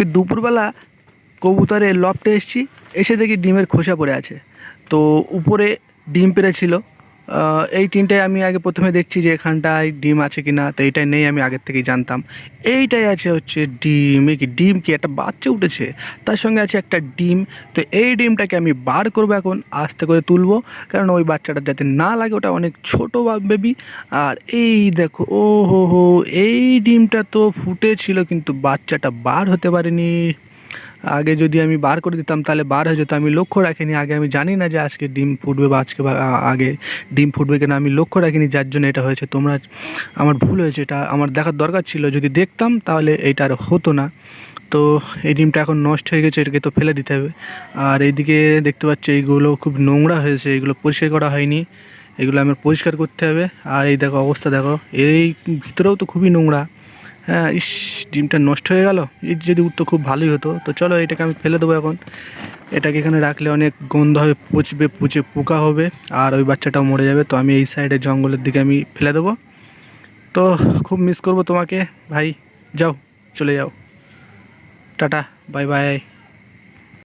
তো দুপুরবেলা কবুতরের লফটে এসেছি, এসে দেখি ডিমের খোসা পড়ে আছে। তো উপরে ডিম পেড়েছিল এই টিনটাই আমি আগে প্রথমে দেখছি যে এখানটায় ডিম আছে কি না তো এইটাই নেই আমি আগের থেকেই জানতাম। এইটাই আছে হচ্ছে ডিম। কি ডিম কি? একটা বাচ্চা উঠেছে, তার সঙ্গে আছে একটা ডিম। তো এই ডিমটাকে আমি বার করব এখন, আস্তে করে তুলবো, কারণ ওই বাচ্চাটা যাতে না লাগে, ওটা অনেক ছোটো বেবি আর এই দেখো ও হো হো এই ডিমটা তো ফুটেছিল, কিন্তু বাচ্চাটা বার হতে পারেনি। আগে যদি আমি বার করে দিতাম, তাহলে বার হয়ে যেত। আমি লক্ষ্য রাখিনি। আগে আমি জানি না যে আজকে ডিম ফুটবে বা আজকে আগে ডিম ফুটবে কিনা। আমি লক্ষ্য রাখিনি যার জন্য এটা হয়েছে। তোমরা, আমার ভুল হয়েছে। এটা আমার দেখার দরকার ছিল। যদি দেখতাম, তাহলে এইটা আর হতো না। তো এই ডিমটা এখন নষ্ট হয়ে গেছে। এটাকে তো ফেলে দিতে হবে। আর এইদিকে দেখতে পাচ্ছি, এইগুলো খুব নোংরা হয়েছে। এগুলো পরিষ্কার করা হয়নি। এগুলো আমার পরিষ্কার করতে হবে। আর এই দেখো, অবস্থা দেখো। এই ভিতরেও তো খুবই নোংরা। হ্যাঁ ইস, ডিমটা নষ্ট হয়ে গেল। এই যদি উঠতো খুব ভালোই হতো। তো চলো, এটাকে আমি ফেলে দেবো এখন। এটাকে এখানে রাখলে অনেক গন্ধ হবে, পচবে, পচে পোকা হবে, আর ওই বাচ্চাটাও মরে যাবে। তো আমি এই সাইডে জঙ্গলের দিকে আমি ফেলে দেবো। তো খুব মিস করব তোমাকে। ভাই, যাও, চলে যাও। Tata bye bye